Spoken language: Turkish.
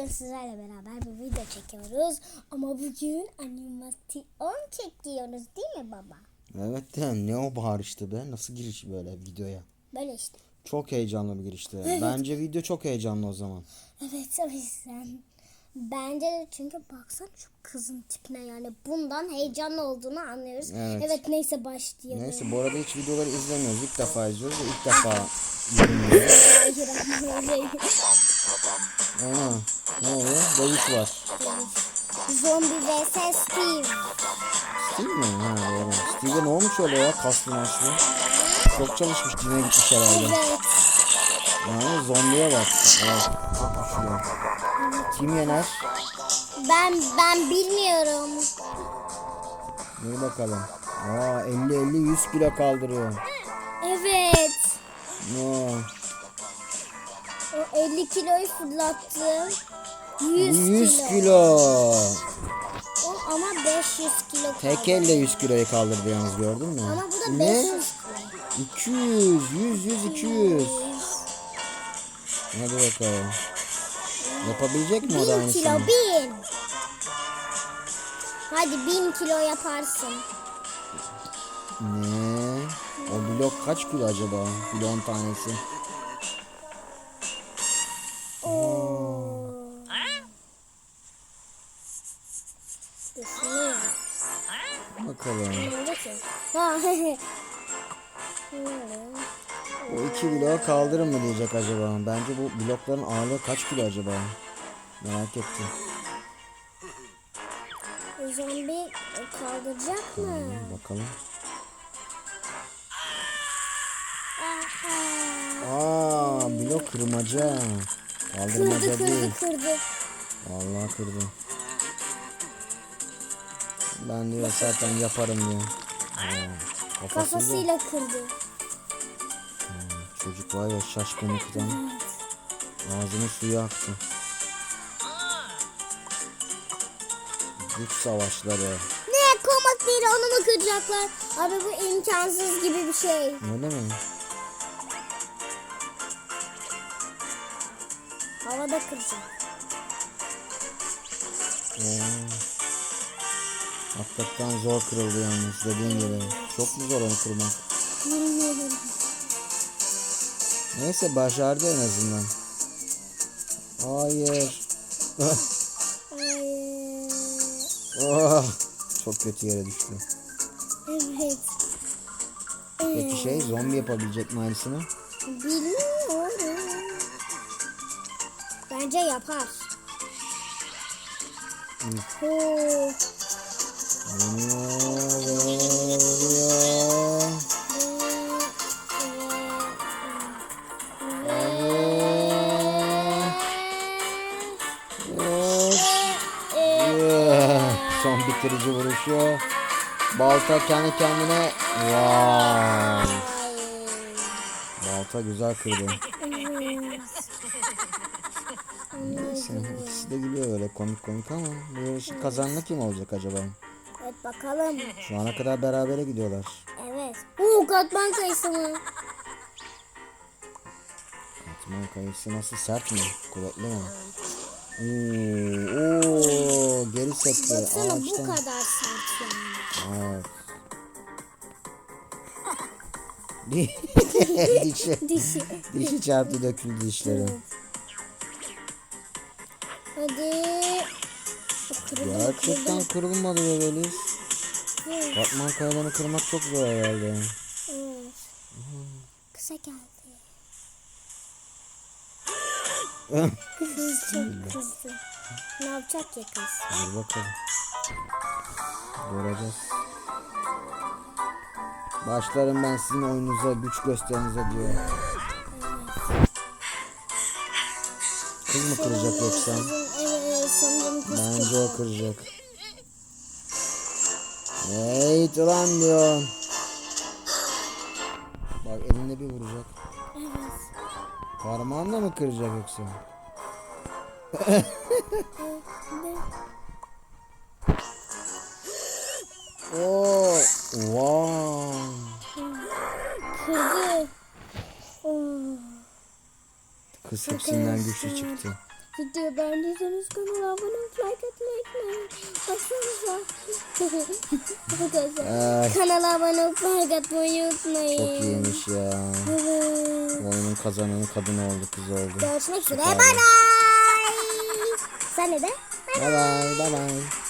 bugün sizlerle beraber bir video çekiyoruz. Ama bugün animasyon çekiyoruz değil mi baba? Evet de ne o bahar işte be. Nasıl giriş böyle videoya? Böyle işte. Çok heyecanlı bir girişti. Bence video çok heyecanlı o zaman. Evet o yüzden. Bence de çünkü baksana şu kızın tipine yani bundan heyecanlı olduğunu anlıyoruz. Evet. neyse başlayalım. Neyse bu arada hiç videoları izlemiyoruz. İlk defa izliyoruz ve ilk defa. Aa, ne oluyor? Dövüş var. Zombi vs Steve. Steve mi? Ha doğru. Steve'e ne olmuş öyle ya? Kaslı maslı. Çok çalışmış. Cine gitmiş herhalde. Evet. Yani zombiye bak. Evet. Çok güçlü. Kim yener? Ben ben bilmiyorum. Dur bakalım. Aa 50-50 100 kilo kaldırıyor. Evet. Aa, O 50 kiloyu fırlattı. 100, 100 kilo. kilo. O ama 500 kilo Tek kaldı. elle 100 kiloyu kaldırdı yalnız gördün mü? Ama bu da ne? 500 kilo. 200, 100, 100, 200. Hadi bakalım. Yapabilecek mi o da 1000 kilo aynısını? 1000. Hadi 1000 kilo yaparsın. Ne? O blok kaç kilo acaba? Blon tanesi. Bakalım. O 2 bloğu kaldırır mı diyecek acaba? Bence bu blokların ağırlığı kaç kilo acaba? Merak ettim. Zombi kaldıracak mı? Bakalım. Kırmaca. Kaldırmaca Kırdı değil. kırdı kırdı. Vallahi kırdı. Ben diyor zaten yaparım diyor. Aa, kafasıyla. Kırdı. Çocuk var ya şaşkınlıktan. Ağzının suyu aktı. Güç savaşları. Ne komik biri onu mu kıracaklar? Abi bu imkansız gibi bir şey. Öyle mi? Havada kıracak. Oo. Hakikaten zor kırıldı yalnız dediğin gibi. Çok mu zor onu kırmak? Bilmiyorum. Neyse başardı en azından. Hayır. Hayır. Oh, çok kötü yere düştü. Evet. Peki şey zombi yapabilecek mi aynısını? Bilmiyorum. Bence yapar. Oo. Son bitirici vuruşu. Balta kendi kendine. Wow. Balta güzel kırdı. Neyse ikisi de gülüyor öyle komik komik ama bu yarışı kazanan kim olacak acaba? Evet bakalım. Şu ana kadar berabere gidiyorlar. Evet. Oo katman kayısı mı? Atman kayısı nasıl sert mi? Kuvvetli mi? Oo, oo, geri sekti. Baksana bu Ağaçtan. kadar sert yani. Evet. dişi, Dişi. dişi çarptı döküldü dişleri. Hadi. Gerçekten kırılmadı be Beliz. Katman kayalarını kırmak çok zor herhalde. Evet. Kısa geldi. Kız çok kızdı. Ne yapacak ya kız? Dur bakalım. Göreceğiz. Başlarım ben sizin oyununuza, güç gösterinize diyor. Kız mı kıracak yoksa? Evet sanırım kız Bence o kıracak. Hey ulan diyor. Bak elinde bir vuracak. Evet. Parmağınla mı kıracak yoksa? Kız hepsinden güçlü çıktı. Videoyu beğendiyseniz kanala abone olup like atmayı unutmayın. Baksanıza. Kanala abone olup like atmayı unutmayın. çok iyiymiş ya. Evet. Oyunun kazananı kadın oldu kız oldu. Görüşmek üzere. Bay bay. Sen de de. Bye bye bye bye.